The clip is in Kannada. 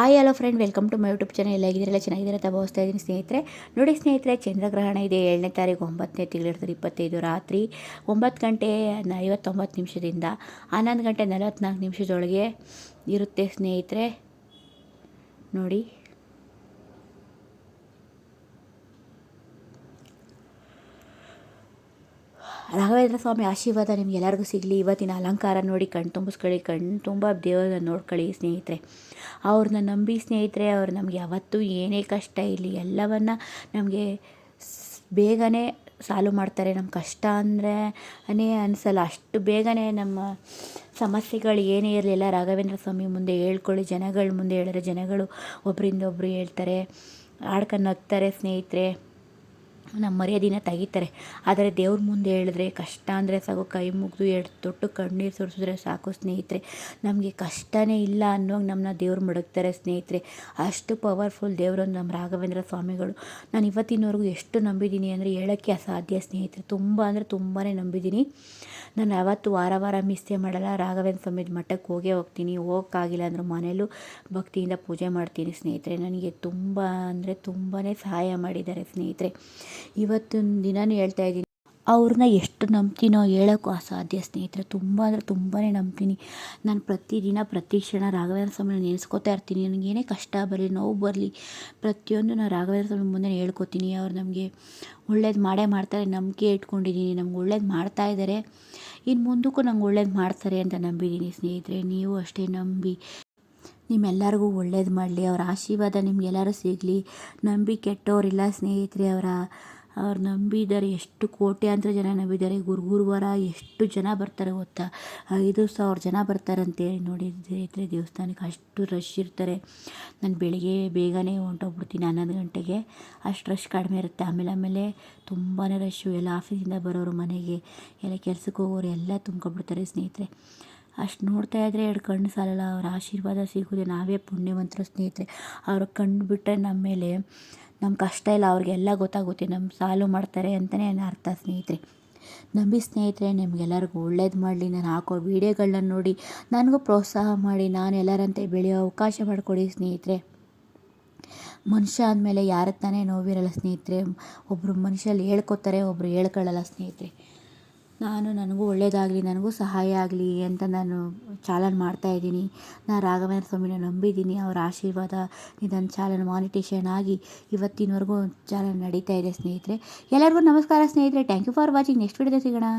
Hi hello friend welcome to my YouTube channel ಎಲ್ಲ ಆಗಿದ್ದೀರಲ್ಲ ಚೆನ್ನಾಗಿದ್ದೀರ? ಅಂತ ಭಾವಿಸ್ತಾ ಇದ್ದೀನಿ ಸ್ನೇಹಿತರೆ. ನೋಡಿ ಸ್ನೇಹಿತರೆ, ಚಂದ್ರಗ್ರಹಣ ಇದೆ. ಏಳನೇ ತಾರೀಕು, ಒಂಬತ್ತನೇ ತಿಂಗಳು ಇರ್ತದೆ ಇಪ್ಪತ್ತೈದು ರಾತ್ರಿ ಒಂಬತ್ತು ಗಂಟೆ ಐವತ್ತೊಂಬತ್ತು ನಿಮಿಷದಿಂದ ಹನ್ನೊಂದು ಗಂಟೆ ನಲವತ್ತ್ನಾಲ್ಕು ನಿಮಿಷದೊಳಗೆ ಇರುತ್ತೆ ಸ್ನೇಹಿತರೆ. ನೋಡಿ. ರಾಘವೇಂದ್ರ ಸ್ವಾಮಿ ಆಶೀರ್ವಾದ ನಿಮ್ಗೆ ಎಲ್ಲರಿಗೂ ಸಿಗಲಿ. ಇವತ್ತಿನ ಅಲಂಕಾರ ನೋಡಿ ಕಣ್ಣು ತುಂಬಿಸ್ಕೊಳ್ಳಿ ಕಣ್ಣು ತುಂಬ ದೇವರನ್ನ ನೋಡ್ಕೊಳ್ಳಿ ಸ್ನೇಹಿತರೆ. ಅವ್ರನ್ನ ನಂಬಿ ಸ್ನೇಹಿತರೆ, ಅವ್ರು ನಮಗೆ ಯಾವತ್ತೂ ಏನೇ ಕಷ್ಟ ಇರಲಿ, ಎಲ್ಲವನ್ನ ನಮಗೆ ಬೇಗನೆ ಸಾಲ್ವ್ ಮಾಡ್ತಾರೆ. ನಮ್ಮ ಕಷ್ಟ ಅಂದರೆ ಅನೇ ಅನಿಸಲ್ಲ. ಅಷ್ಟು ಬೇಗನೆ ನಮ್ಮ ಸಮಸ್ಯೆಗಳು ಏನೇ ಇರಲಿಲ್ಲ ರಾಘವೇಂದ್ರ ಸ್ವಾಮಿ ಮುಂದೆ ಹೇಳ್ಕೊಳ್ಳಿ. ಜನಗಳ ಮುಂದೆ ಹೇಳಿದ್ರೆ ಜನಗಳು ಒಬ್ಬರಿಂದ ಒಬ್ಬರು ಹೇಳ್ತಾರೆ. ಆಡ್ಕೊಂಡು ನಗ್ತಾರೆ ಸ್ನೇಹಿತರೆ. ನಮ್ಮ ಮರ್ಯಾದೆನ ತೆಗಿತಾರೆ. ಆದರೆ ದೇವ್ರ ಮುಂದೆ ಹೇಳಿದ್ರೆ ಕಷ್ಟ ಅಂದರೆ ಸಾಕು, ಕೈ ಮುಗಿದು ಎರಡು ತೊಟ್ಟು ಕಣ್ಣೀರು ಸುರಿಸಿದ್ರೆ ಸಾಕು ಸ್ನೇಹಿತರೆ. ನಮಗೆ ಕಷ್ಟನೇ ಇಲ್ಲ ಅನ್ನೋಂಗೆ ನಮ್ಮನ್ನ ದೇವ್ರು ಮಡಗ್ತಾರೆ ಸ್ನೇಹಿತರೆ. ಅಷ್ಟು ಪವರ್ಫುಲ್ ದೇವರು ನಮ್ಮ ರಾಘವೇಂದ್ರ ಸ್ವಾಮಿಗಳು. ನಾನು ಇವತ್ತಿನವರೆಗೂ ಎಷ್ಟು ನಂಬಿದ್ದೀನಿ ಅಂದರೆ ಹೇಳೋಕ್ಕೆ ಅಸಾಧ್ಯ ಸ್ನೇಹಿತರೆ. ತುಂಬ ಅಂದರೆ ತುಂಬಾ ನಂಬಿದ್ದೀನಿ ನಾನು ಯಾವತ್ತು ವಾರ ವಾರ ಮಿಸ್ಸೇ ಮಾಡಲ್ಲ. ರಾಘವೇಂದ್ರ ಸ್ವಾಮಿ ಮಠಕ್ಕೆ ಹೋಗೇ ಹೋಗ್ತೀನಿ. ಹೋಗೋಕ್ಕಾಗಿಲ್ಲ ಅಂದರೂ ಮನೇಲೂ ಭಕ್ತಿಯಿಂದ ಪೂಜೆ ಮಾಡ್ತೀನಿ ಸ್ನೇಹಿತರೆ. ನನಗೆ ತುಂಬ ಅಂದರೆ ತುಂಬಾ ಸಹಾಯ ಮಾಡಿದ್ದಾರೆ ಸ್ನೇಹಿತರೆ. ಇವತ್ತಿನ ದಿನಾನೂ ಹೇಳ್ತಾ ಇದ್ದೀನಿ. ಅವ್ರನ್ನ ಎಷ್ಟು ನಂಬ್ತೀನೋ ಹೇಳೋಕ್ಕೂ ಅಸಾಧ್ಯ ಸ್ನೇಹಿತರೆ. ತುಂಬ ಅಂದರೆ ತುಂಬಾ ನಂಬ್ತೀನಿ. ನಾನು ಪ್ರತಿದಿನ, ಪ್ರತಿ ಕ್ಷಣ ರಾಘವೇಂದ್ರ ಸ್ವಾಮಿನ ನೆನೆಸ್ಕೋತಾ ಇರ್ತೀನಿ. ನನಗೇನೇ ಕಷ್ಟ ಬರಲಿ, ನೋವು ಬರಲಿ, ಪ್ರತಿಯೊಂದು ನಾನು ರಾಘವೇಂದ್ರ ಸ್ವಾಮಿ ಮುಂದೆ ಹೇಳ್ಕೊತೀನಿ. ಅವ್ರು ನಮಗೆ ಒಳ್ಳೇದು ಮಾಡೇ ಮಾಡ್ತಾರೆ, ನಂಬಿಕೆ ಇಟ್ಕೊಂಡಿದ್ದೀನಿ. ನಮ್ಗೆ ಒಳ್ಳೇದು ಮಾಡ್ತಾ ಇದ್ದಾರೆ. ಇನ್ನು ಮುಂದಕ್ಕೂ ನಂಗೆ ಒಳ್ಳೇದು ಮಾಡ್ತಾರೆ ಅಂತ ನಂಬಿದ್ದೀನಿ ಸ್ನೇಹಿತರೆ. ನೀವು ಅಷ್ಟೇ ನಂಬಿ ನಿಮ್ಮೆಲ್ಲರಿಗೂ ಒಳ್ಳೇದು ಮಾಡಲಿ. ಅವರ ಆಶೀರ್ವಾದ ನಿಮಗೆಲ್ಲರೂ ಸಿಗಲಿ. ನಂಬಿ ಕೆಟ್ಟವರಿಲ್ಲ ಸ್ನೇಹಿತರೆ, ಅವರ, ಅವ್ರು ನಂಬಿದ್ದಾರೆ ಎಷ್ಟು ಕೋಟ್ಯಾಂತರ ಜನ ನಂಬಿದ್ದಾರೆ. ಗುರು, ಗುರುವಾರ ಎಷ್ಟು ಜನ ಬರ್ತಾರೆ ಗೊತ್ತಾ? ಐದು ಸಾವಿರ ಜನ ಬರ್ತಾರಂತೆ ನೋಡಿ ಸ್ನೇಹಿತರೆ, ದೇವಸ್ಥಾನಕ್ಕೆ ಅಷ್ಟು ರಶ್ ಇರ್ತಾರೆ. ನಾನು ಬೆಳಿಗ್ಗೆ ಬೇಗನೆ ಹೊಂಟೋಗ್ಬಿಡ್ತೀನಿ ಹನ್ನೊಂದು ಗಂಟೆಗೆ. ಅಷ್ಟು ರಶ್ ಕಡಿಮೆ ಇರುತ್ತೆ. ಆಮೇಲೆ ಆಮೇಲೆ ತುಂಬಾ ರಶ್ಶು ಎಲ್ಲ ಆಫೀಸಿಂದ ಬರೋರು ಮನೆಗೆ, ಎಲ್ಲ ಕೆಲಸಕ್ಕೆ ಹೋಗೋರು ಎಲ್ಲ ತುಂಬ್ಕೊಬಿಡ್ತಾರೆ ಸ್ನೇಹಿತರೆ. ಅಷ್ಟು ನೋಡ್ತಾ ಇದ್ದರೆ ಎರಡು ಕಣ್ಣು ಸಾಲಲ್ಲ, ಅವ್ರ ಆಶೀರ್ವಾದ ಸಿಗೋದೆ ನಾವೇ ಪುಣ್ಯವಂತರು ಸ್ನೇಹಿತರೆ. ಅವ್ರ ಕಣ್ಣು ಬಿಟ್ಟರೆ ನಮ್ಮ ಮೇಲೆ ನಮ್ಮ ಕಷ್ಟ ಇಲ್ಲ, ಅವ್ರಿಗೆಲ್ಲ ಗೊತ್ತಾಗುತ್ತೆ ನಮ್ಮ ಸಾಲು ಮಾಡ್ತಾರೆ ಅಂತಲೇ ಅರ್ಥ ಸ್ನೇಹಿತರೆ. ನಂಬಿ ಸ್ನೇಹಿತರೆ, ನಿಮಗೆಲ್ಲರಿಗೂ ಒಳ್ಳೇದು ಮಾಡಲಿ. ನಾನು ಹಾಕೋ ವೀಡಿಯೋಗಳನ್ನ ನೋಡಿ, ನನಗೂ ಪ್ರೋತ್ಸಾಹ ಮಾಡಿ, ನಾನು ಎಲ್ಲರಂತೆ ಬೆಳೆಯೋ ಅವಕಾಶ ಮಾಡಿಕೊಡಿ ಸ್ನೇಹಿತರೆ. ಮನುಷ್ಯ ಅಂದಮೇಲೆ ಯಾರ ತಾನೇ ನೋವಿರಲ್ಲ ಸ್ನೇಹಿತರೆ. ಒಬ್ಬರು ಮನುಷ್ಯಲ್ಲಿ ಹೇಳ್ಕೊತಾರೆ ಒಬ್ಬರು ಹೇಳ್ಕೊಳ್ಳಲ್ಲ ಸ್ನೇಹಿತರೆ. ನಾನು ನನಗೂ ಒಳ್ಳೆಯದಾಗಲಿ ನನಗೂ ಸಹಾಯ ಆಗಲಿ ಅಂತ ನಾನು ಚಾಲನ್ ಮಾಡ್ತಾಯಿದ್ದೀನಿ ನಾನು ರಾಘವೇಂದ್ರ ಸ್ವಾಮಿನ ನಂಬಿದ್ದೀನಿ. ಅವರ ಆಶೀರ್ವಾದ ನನ್ನ ಚಾಲನ್, ಮಾನಿಟೇಷನ್ ಆಗಿ ಇವತ್ತಿನವರೆಗೂ ಚಾಲನ್ ನಡೀತಾ ಇದೆ ಸ್ನೇಹಿತರೆ. ಎಲ್ಲರಿಗೂ ನಮಸ್ಕಾರ ಸ್ನೇಹಿತರೆ. Thank you for watching next ವಿಡಿಯೋದಲ್ಲಿ ಸಿಗೋಣ.